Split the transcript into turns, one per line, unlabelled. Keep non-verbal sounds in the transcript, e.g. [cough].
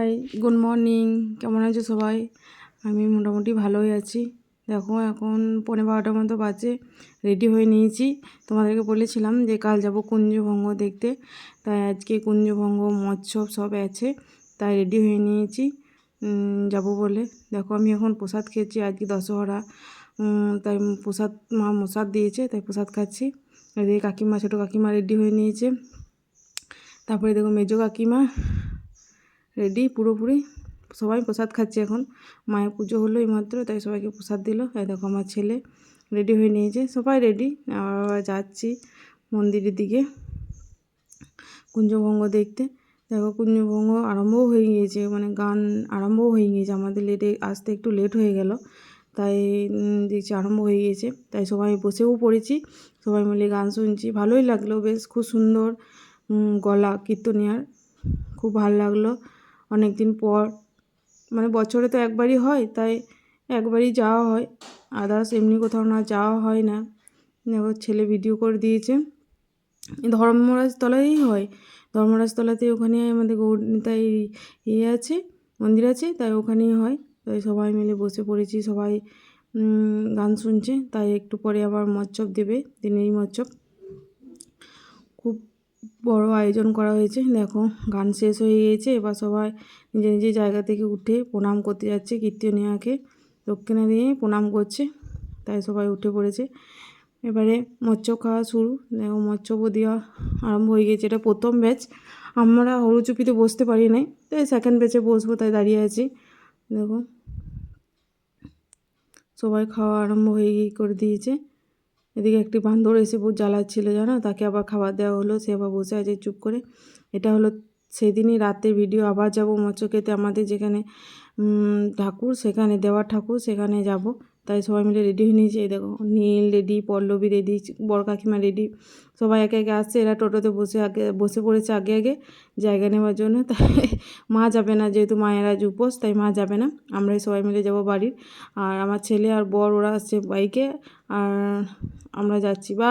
Hi good morning কেমন আছো সবাই? আমি মোটামুটি ভালোই আছি। দেখো, এখন পনেরো বারোটার মতো বাজে রেডি হয়ে নিয়েছি। তোমাদেরকে বলেছিলাম যে কাল যাব কুঞ্জভঙ্গ দেখতে। তাই আজকে কুঞ্জভঙ্গ মৎসব সব আছে, তাই রেডি হয়ে নিয়েছি। যাব বলে। দেখো, আমি এখন প্রসাদ খেয়েছি, আজকে দশহরা। তাই প্রসাদ, মা প্রসাদ দিয়েছে, তাই প্রসাদ খাচ্ছি। এদিকে কাকিমা, ছোটো কাকিমা রেডি হয়ে নিয়েছে। তারপরে দেখো মেজো কাকিমা রেডি পুরোপুরি। সবাই প্রসাদ খাচ্ছে এখন। মায়ের পুজো হলো এইমাত্র, তাই সবাইকে প্রসাদ দিল। দেখো আমার ছেলে রেডি হয়ে নিয়েছে। সবাই রেডি আবার যাচ্ছি মন্দিরের দিকে। কুঞ্জভঙ্গ দেখতে। দেখো কুঞ্জভঙ্গ আরম্ভও হয়ে গিয়েছে মানে গান আরম্ভও হয়ে গিয়েছে। আমাদের লেটে আসতে একটু লেট হয়ে গেল, তাই দেখছি আরম্ভ হয়ে গিয়েছে। তাই সবাই বসেও পড়েছি, সবাই মিলে গান শুনছি। ভালোই লাগল, বেশ খুব সুন্দর গলা কীর্তনিয়ার। খুব ভালো লাগল। অনেক দিন পর। মানে বছরে তো একবারই হয়, তাই একবারই যাওয়া হয়। আদার্স এমনি কোথাও না যাওয়া হয় না। দেখো, ছেলে ভিডিও করে দিয়েছে। ধর্মরাজ তলায়ই হয়। ধর্মরাজ তলাতে ওখানে আমাদের গৌরতাই ইয়ে আছে, মন্দির আছে, তাই ওখানেই হয়। তাই সবাই মিলে বসে পড়েছি, সবাই গান শুনছে। তাই একটু পরে আবার মচ্ছব দেবে দিনেই মচ্ছব খুব বড় আয়োজন করা হয়েছে। দেখো, গান শেষ হয়ে গিয়েছে। এবার সবাই নিজের নিজের জায়গা থেকে উঠে প্রণাম করতে যাচ্ছে কীর্তনিয়াকে। দক্ষিণা দিয়ে প্রণাম করছে, তাই সবাই উঠে পড়েছে। এবারে মৎস্য খাওয়া শুরু। দেখো মৎস্যও দেওয়া আরম্ভ হয়ে গিয়েছে। এটা প্রথম ব্যাচ। আমরা হরুচুপিতে বসতে পারি নাই। তাই সেকেন্ড ব্যাচে বসবো, তাই দাঁড়িয়ে আছি। দেখো, সবাই খাওয়া আরম্ভ হয়ে করে দিয়েছে। এদিকে একটি বান্দর এসে বহু জ্বালাচ্ছিল, জানো? তাকে আবার খাবার দেওয়া হলো, সে আবার বসে আছে চুপ করে। এটা হলো সেদিনই রাতে ভিডিও। আবার যাব মচকেতে আমাদের যেখানে ঠাকুর, সেখানে দেওয়া ঠাকুর, সেখানে যাব। তাই সবাই মিলে রেডি হয়ে নিয়েছি। এই দেখো, নীল রেডি, পল্লবী রেডি, বড় কাকিমা রেডি। সবাই একে একে আসছে, এরা টোটোতে বসে আগে, বসে পড়েছে আগে আগে জায়গা নেওয়ার জন্য। [laughs] তাই মা যাবে না, যেহেতু মায়ের আজ উপোস, তাই মা যাবে না। আমরাই সবাই মিলে যাব বাড়ির। আর আমার ছেলে আর বর, ওরা আসছে বাইকে। আর আমরা যাচ্ছি, বা